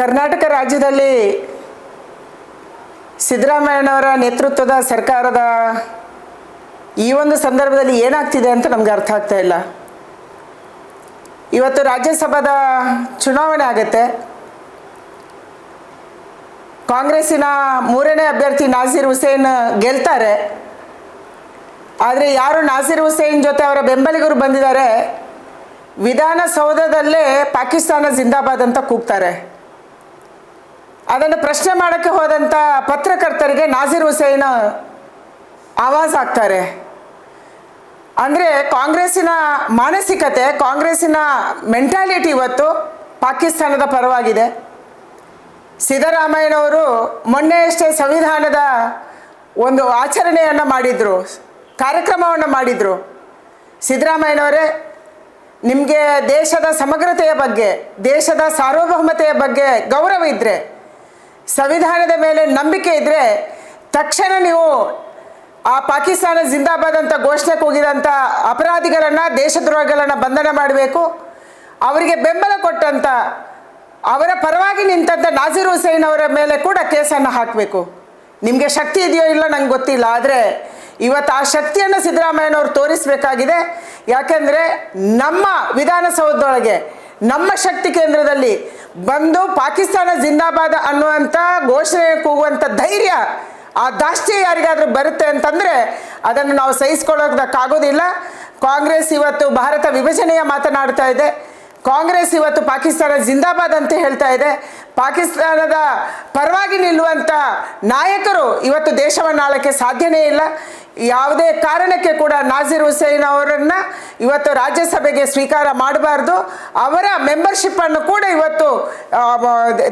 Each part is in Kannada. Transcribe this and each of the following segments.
ಕರ್ನಾಟಕ ರಾಜ್ಯದಲ್ಲಿ ಸಿದ್ದರಾಮಯ್ಯನವರ ನೇತೃತ್ವದ ಸರ್ಕಾರದ ಈ ಒಂದು ಸಂದರ್ಭದಲ್ಲಿ ಏನಾಗ್ತಿದೆ ಅಂತ ನಮಗೆ ಅರ್ಥ ಆಗ್ತಾ ಇಲ್ಲ. ಇವತ್ತು ರಾಜ್ಯಸಭಾದ ಚುನಾವಣೆ ಆಗುತ್ತೆ. ಕಾಂಗ್ರೆಸ್ಸಿನ ಮೂರನೇ ಅಭ್ಯರ್ಥಿ ನಾಸೀರ್ ಹುಸೇನ್ ಗೆಲ್ತಾರೆ. ಆದರೆ ಯಾರು ನಾಸೀರ್ ಹುಸೇನ್ ಜೊತೆ ಅವರ ಬೆಂಬಲಿಗರು ಬಂದಿದ್ದಾರೆ, ವಿಧಾನಸೌಧದಲ್ಲೇ ಪಾಕಿಸ್ತಾನ ಜಿಂದಾಬಾದ್ ಅಂತ ಕೂಗ್ತಾರೆ. ಅದನ್ನು ಪ್ರಶ್ನೆ ಮಾಡೋಕ್ಕೆ ಹೋದಂಥ ಪತ್ರಕರ್ತರಿಗೆ ನಾಸಿರ್ ಹುಸೇನ್ ಆವಾಜ್ ಆಗ್ತಾರೆ ಅಂದರೆ ಕಾಂಗ್ರೆಸ್ಸಿನ ಮಾನಸಿಕತೆ, ಕಾಂಗ್ರೆಸ್ಸಿನ ಮೆಂಟಾಲಿಟಿ ಇವತ್ತು ಪಾಕಿಸ್ತಾನದ ಪರವಾಗಿದೆ. ಸಿದ್ದರಾಮಯ್ಯನವರು ಮೊನ್ನೆಯಷ್ಟೇ ಸಂವಿಧಾನದ ಒಂದು ಆಚರಣೆಯನ್ನು ಮಾಡಿದರು, ಕಾರ್ಯಕ್ರಮವನ್ನು ಮಾಡಿದರು. ಸಿದ್ದರಾಮಯ್ಯನವರೇ, ನಿಮಗೆ ದೇಶದ ಸಮಗ್ರತೆಯ ಬಗ್ಗೆ, ದೇಶದ ಸಾರ್ವಭೌಮತೆಯ ಬಗ್ಗೆ ಗೌರವ ಇದ್ದರೆ ಸಂವಿಧಾನದ ಮೇಲೆ ನಂಬಿಕೆ ಇದ್ದರೆ ತಕ್ಷಣ ನೀವು ಆ ಪಾಕಿಸ್ತಾನ ಜಿಂದಾಬಾದ್ ಅಂತ ಘೋಷಣೆ ಕೂಗಿದಂಥ ಅಪರಾಧಿಗಳನ್ನು, ದೇಶದ್ರೋಹಿಗಳನ್ನು ಬಂಧನ ಮಾಡಬೇಕು. ಅವರಿಗೆ ಬೆಂಬಲ ಕೊಟ್ಟಂಥ ಅವರ ಪರವಾಗಿ ನಿಂತಂಥ ನಾಜೀರ್ ಹುಸೇನ್ ಅವರ ಮೇಲೆ ಕೂಡ ಕೇಸನ್ನು ಹಾಕಬೇಕು. ನಿಮಗೆ ಶಕ್ತಿ ಇದೆಯೋ ಇಲ್ಲ ನಂಗೆ ಗೊತ್ತಿಲ್ಲ, ಆದರೆ ಇವತ್ತು ಆ ಶಕ್ತಿಯನ್ನು ಸಿದ್ದರಾಮಯ್ಯನವರು ತೋರಿಸಬೇಕಾಗಿದೆ. ಯಾಕೆಂದರೆ ನಮ್ಮ ವಿಧಾನಸೌಧದೊಳಗೆ ನಮ್ಮ ಶಕ್ತಿ ಕೇಂದ್ರದಲ್ಲಿ ಬಂದು ಪಾಕಿಸ್ತಾನ ಜಿಂದಾಬಾದ್ ಅನ್ನುವಂಥ ಘೋಷಣೆ ಕೂಗುವಂಥ ಧೈರ್ಯ ಆ ದಾಷ್ಟ್ಯ ಯಾರಿಗಾದರೂ ಬರುತ್ತೆ ಅಂತಂದರೆ ಅದನ್ನು ನಾವು ಸಹಿಸ್ಕೊಳ್ಳೋದಕ್ಕಾಗೋದಿಲ್ಲ. ಕಾಂಗ್ರೆಸ್ ಇವತ್ತು ಭಾರತ ವಿಭಜನೆಯ ಮಾತನಾಡ್ತಾ ಇದೆ. ಕಾಂಗ್ರೆಸ್ ಇವತ್ತು ಪಾಕಿಸ್ತಾನ ಜಿಂದಾಬಾದ್ ಅಂತ ಹೇಳ್ತಾ ಇದೆ. ಪಾಕಿಸ್ತಾನದ ಪರವಾಗಿ ನಿಲ್ಲುವಂಥ ನಾಯಕರು ಇವತ್ತು ದೇಶವನ್ನು ಆಳಕ್ಕೆ ಸಾಧ್ಯನೇ ಇಲ್ಲ. ಯಾವುದೇ ಕಾರಣಕ್ಕೆ ಕೂಡ ನಾಜೀರ್ ಹುಸೇನ್ ಅವರನ್ನು ಇವತ್ತು ರಾಜ್ಯಸಭೆಗೆ ಸ್ವೀಕಾರ ಮಾಡಬಾರ್ದು, ಅವರ ಮೆಂಬರ್ಶಿಪ್ಪನ್ನು ಕೂಡ ಇವತ್ತು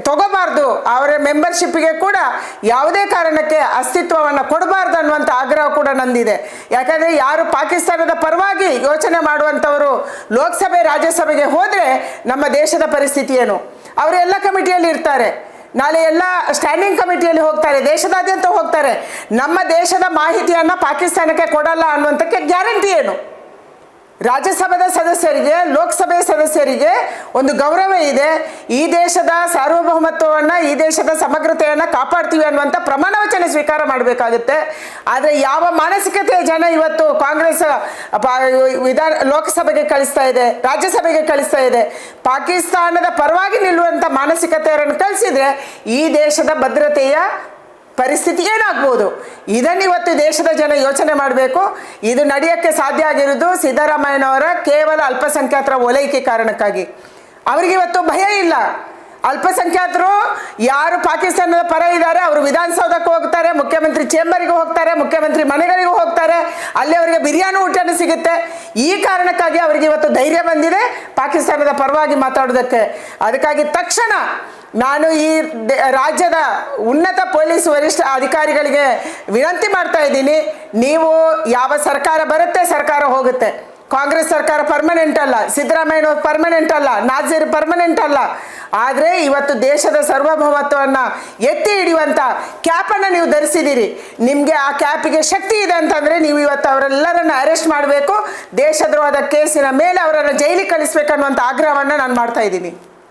ತಗೋಬಾರ್ದು. ಅವರ ಮೆಂಬರ್ಶಿಪ್ಪಿಗೆ ಕೂಡ ಯಾವುದೇ ಕಾರಣಕ್ಕೆ ಅಸ್ತಿತ್ವವನ್ನು ಕೊಡಬಾರ್ದು ಅನ್ನುವಂಥ ಆಗ್ರಹ ಕೂಡ ನಂದಿದೆ. ಯಾಕಂದರೆ ಯಾರು ಪಾಕಿಸ್ತಾನದ ಪರವಾಗಿ ಯೋಚನೆ ಮಾಡುವಂಥವರು ಲೋಕಸಭೆ, ರಾಜ್ಯಸಭೆಗೆ ಹೋದರೆ ನಮ್ಮ ದೇಶದ ಪರಿಸ್ಥಿತಿ ಏನು? ಅವರೆಲ್ಲ ಕಮಿಟಿಯಲ್ಲಿ ಇರ್ತಾರೆ. ನಾಳೆ ಎಲ್ಲ ಸ್ಟ್ಯಾಂಡಿಂಗ್ ಕಮಿಟಿಯಲ್ಲಿ ಹೋಗ್ತಾರೆ, ದೇಶದಾದ್ಯಂತ ಹೋಗ್ತಾರೆ. ನಮ್ಮ ದೇಶದ ಮಾಹಿತಿಯನ್ನು ಪಾಕಿಸ್ತಾನಕ್ಕೆ ಕೊಡಲ್ಲ ಅನ್ನುವಂಥಕ್ಕೆ ಗ್ಯಾರಂಟಿ ಏನು? ರಾಜ್ಯಸಭಾದ ಸದಸ್ಯರಿಗೆ ಲೋಕಸಭೆ ಸದಸ್ಯರಿಗೆ ಒಂದು ಗೌರವ ಇದೆ. ಈ ದೇಶದ ಸಾರ್ವಭೌಮತ್ವವನ್ನು, ಈ ದೇಶದ ಸಮಗ್ರತೆಯನ್ನು ಕಾಪಾಡ್ತೀವಿ ಅನ್ನುವಂಥ ಪ್ರಮಾಣವಚನ ಸ್ವೀಕಾರ ಮಾಡಬೇಕಾಗುತ್ತೆ. ಆದರೆ ಯಾವ ಮಾನಸಿಕತೆಯ ಜನ ಇವತ್ತು ಕಾಂಗ್ರೆಸ್ ವಿಧಾನ, ಲೋಕಸಭೆಗೆ ಕಳಿಸ್ತಾ ಇದೆ, ರಾಜ್ಯಸಭೆಗೆ ಕಳಿಸ್ತಾ ಇದೆ. ಪಾಕಿಸ್ತಾನದ ಪರವಾಗಿ ನಿಲ್ಲುವಂಥ ಮಾನಸಿಕತೆಯನ್ನು ಕಳಿಸಿದರೆ ಈ ದೇಶದ ಭದ್ರತೆಯ ಪರಿಸ್ಥಿತಿ ಏನಾಗ್ಬೋದು? ಇದನ್ನು ಇವತ್ತು ದೇಶದ ಜನ ಯೋಚನೆ ಮಾಡಬೇಕು. ಇದು ನಡೆಯೋಕ್ಕೆ ಸಾಧ್ಯ ಆಗಿರೋದು ಸಿದ್ದರಾಮಯ್ಯನವರ ಕೇವಲ ಅಲ್ಪಸಂಖ್ಯಾತರ ಓಲೈಕೆ ಕಾರಣಕ್ಕಾಗಿ. ಅವರಿಗೆ ಇವತ್ತು ಭಯ ಇಲ್ಲ. ಅಲ್ಪಸಂಖ್ಯಾತರು ಯಾರು ಪಾಕಿಸ್ತಾನದ ಪರ ಇದ್ದಾರೆ, ಅವರು ವಿಧಾನಸೌಧಕ್ಕೆ ಹೋಗ್ತಾರೆ, ಮುಖ್ಯಮಂತ್ರಿ ಚೇಂಬರಿಗೆ ಹೋಗ್ತಾರೆ, ಮುಖ್ಯಮಂತ್ರಿ ಮನೆಗಳಿಗೂ ಹೋಗ್ತಾರೆ, ಅಲ್ಲಿ ಅವರಿಗೆ ಬಿರಿಯಾನಿ ಊಟನೂ ಸಿಗುತ್ತೆ. ಈ ಕಾರಣಕ್ಕಾಗಿ ಅವರಿಗೆ ಇವತ್ತು ಧೈರ್ಯ ಬಂದಿದೆ ಪಾಕಿಸ್ತಾನದ ಪರವಾಗಿ ಮಾತಾಡೋದಕ್ಕೆ. ಅದಕ್ಕಾಗಿ ತಕ್ಷಣ ನಾನು ಈ ರಾಜ್ಯದ ಉನ್ನತ ಪೊಲೀಸ್ ವರಿಷ್ಠ ಅಧಿಕಾರಿಗಳಿಗೆ ವಿನಂತಿ ಮಾಡ್ತಾ ಇದ್ದೀನಿ, ನೀವು ಯಾವ ಸರ್ಕಾರ ಬರುತ್ತೆ ಸರ್ಕಾರ ಹೋಗುತ್ತೆ. ಕಾಂಗ್ರೆಸ್ ಸರ್ಕಾರ ಪರ್ಮನೆಂಟ್ ಅಲ್ಲ, ಸಿದ್ದರಾಮಯ್ಯ ಪರ್ಮನೆಂಟ್ ಅಲ್ಲ ನಾಜೀರ್ ಪರ್ಮನೆಂಟ್ ಅಲ್ಲ. ಆದರೆ ಇವತ್ತು ದೇಶದ ಸಾರ್ವಭೌಮತ್ವವನ್ನು ಎತ್ತಿ ಹಿಡಿಯುವಂಥ ಕ್ಯಾಪನ್ನು ನೀವು ಧರಿಸಿದ್ದೀರಿ. ನಿಮಗೆ ಆ ಕ್ಯಾಪಿಗೆ ಶಕ್ತಿ ಇದೆ ಅಂತಂದರೆ ನೀವು ಇವತ್ತು ಅವರೆಲ್ಲರನ್ನು ಅರೆಸ್ಟ್ ಮಾಡಬೇಕು. ದೇಶದ್ರೋಹದ ಕೇಸಿನ ಮೇಲೆ ಅವರನ್ನು ಜೈಲಿಗೆ ಕಳಿಸ್ಬೇಕನ್ನುವಂಥ ಆಗ್ರಹವನ್ನು ನಾನು ಮಾಡ್ತಾ ಇದ್ದೀನಿ.